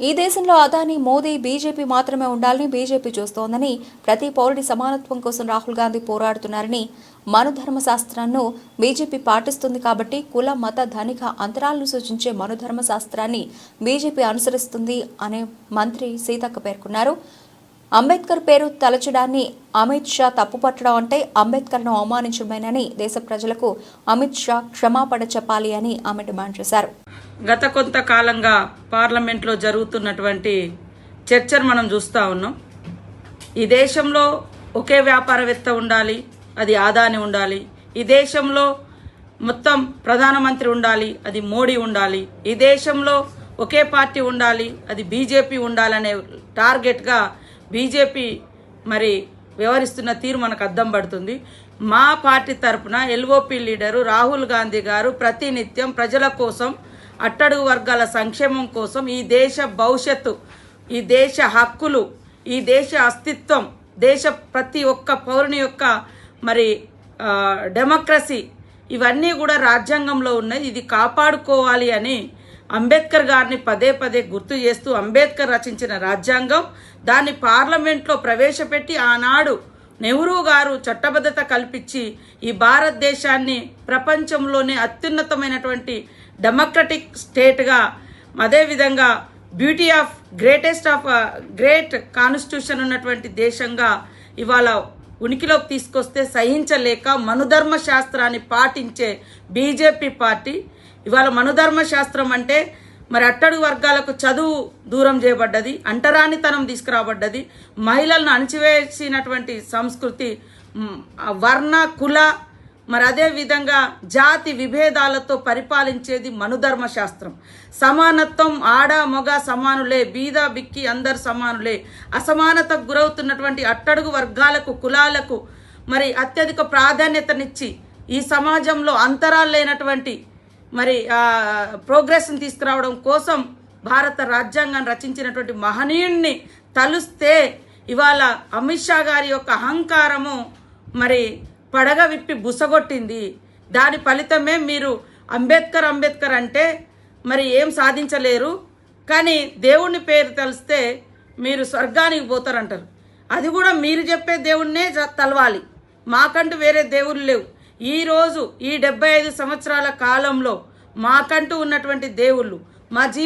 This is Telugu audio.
ఈ దేశంలో అదానీ మోదీ బీజేపీ మాత్రమే ఉండాలని బీజేపీ చూస్తోందని ప్రతి పౌరుడి సమానత్వం కోసం రాహుల్ గాంధీ పోరాడుతున్నారని మనుధర్మ శాస్త్రాన్ని బీజేపీ పాటిస్తుంది కాబట్టి కుల మత ధనిక అంతరాలను సూచించే మనుధర్మ శాస్త్రాన్ని బీజేపీ అనుసరిస్తుంది అనే మంత్రి సీతక్క పేర్కొన్నారు. అంబేద్కర్ పేరు తలచడాన్ని అమిత్ షా తప్పుపట్టడం అంటే అంబేద్కర్ను అవమానించడమేనని దేశ ప్రజలకు అమిత్ షా క్షమాపణ చెప్పాలి అని ఆమె డిమాండ్ చేశారు. గత కొంతకాలంగా పార్లమెంట్లో జరుగుతున్నటువంటి చర్చను మనం చూస్తూ ఉన్నాం. ఈ దేశంలో ఒకే వ్యాపారవేత్త ఉండాలి అది ఆదాని ఉండాలి. ఈ దేశంలో మొత్తం ప్రధానమంత్రి ఉండాలి అది మోడీ ఉండాలి. ఈ దేశంలో ఒకే పార్టీ ఉండాలి అది బీజేపీ ఉండాలనే టార్గెట్గా బీజేపీ మరి వ్యవహరిస్తున్న తీరు మనకు అద్దం పడుతుంది. మా పార్టీ తరపున ఎల్ఓపి లీడరు రాహుల్ గాంధీ గారు ప్రతినిత్యం ప్రజల కోసం అట్టడుగు వర్గాల సంక్షేమం కోసం ఈ దేశ భవిష్యత్తు ఈ దేశ హక్కులు ఈ దేశ అస్తిత్వం దేశ ప్రతి ఒక్క పౌరుని యొక్క మరి డెమోక్రసీ ఇవన్నీ కూడా రాజ్యాంగంలో ఉన్నాయి. ఇది కాపాడుకోవాలి అని అంబేద్కర్ గారిని పదే పదే గుర్తు చేస్తూ అంబేద్కర్ రచించిన రాజ్యాంగం దాన్ని పార్లమెంట్లో ప్రవేశపెట్టి ఆనాడు నెహ్రూ గారు చట్టబద్ధత కల్పించి ఈ భారతదేశాన్ని ప్రపంచంలోనే అత్యున్నతమైనటువంటి డెమోక్రటిక్ స్టేట్గా అదేవిధంగా beauty of greatest of great constitution ఉన్నటువంటి దేశంగా ఇవాళ ఉనికిలోకి తీసుకొస్తే సహించలేక మనుధర్మ శాస్త్రాన్ని పాటించే బీజేపీ పార్టీ ఇవాళ మనుధర్మ శాస్త్రం అంటే మరి అట్టడుగు వర్గాలకు చదువు దూరం చేయబడ్డది అంటరానితనం తీసుకురాబడ్డది మహిళలను అణిచివేసినటువంటి సంస్కృతి వర్ణ కుల మరి అదే విధంగా జాతి విభేదాలతో పరిపాలించేది మనుధర్మ శాస్త్రం సమానత్వం ఆడ మగ సమానులే బీద బిక్కి అందరు సమానులే. అసమానతకు గురవుతున్నటువంటి అట్టడుగు వర్గాలకు కులాలకు మరి అత్యధిక ప్రాధాన్యతనిచ్చి ఈ సమాజంలో అంతరాలు లేనటువంటి మరి ప్రోగ్రెస్ని తీసుకురావడం కోసం భారత రాజ్యాంగాన్ని రచించినటువంటి మహనీయుణ్ణి తలుస్తే ఇవాళ అమిత్ షా గారి యొక్క అహంకారము మరి పడగ విప్పి బుసగొట్టింది. దాని ఫలితమే మీరు అంబేద్కర్ అంబేద్కర్ అంటే మరి ఏం సాధించలేరు. కానీ దేవుణ్ణి పేరు తెలిస్తే మీరు స్వర్గానికి పోతారంటారు. అది కూడా మీరు చెప్పే దేవుణ్ణే తలవాలి. మాకంటూ వేరే దేవుళ్ళు లేవు. ఈరోజు ఈ డెబ్బై ఐదు సంవత్సరాల కాలంలో మాకంటూ ఉన్నటువంటి దేవుళ్ళు మా జీ